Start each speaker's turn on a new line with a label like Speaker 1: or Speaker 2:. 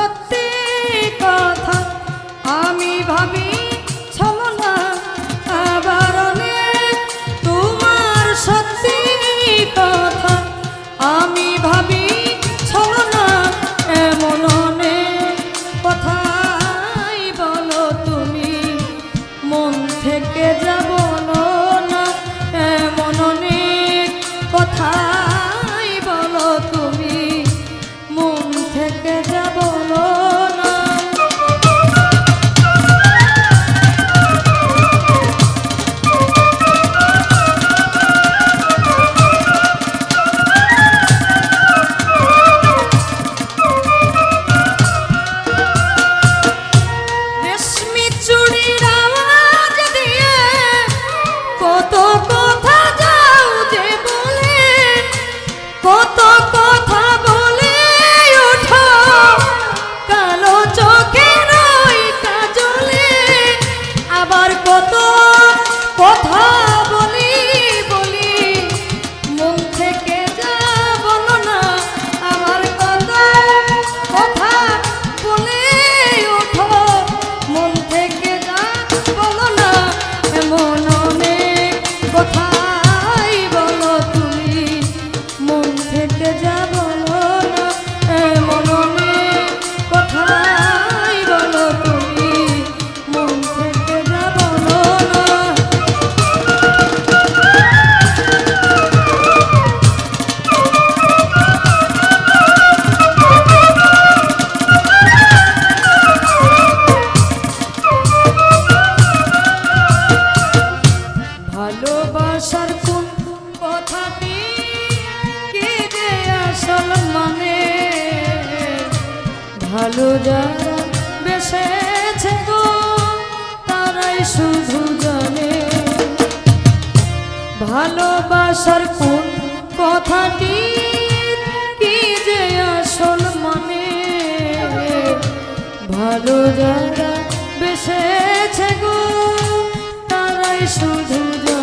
Speaker 1: i Protect. তারাই শুধু জানে। ভালোবাসার কোন কথাটি, কি যে আসল মানে? ভালো যারা বেসেছে গো, তারাই শুধু জানে।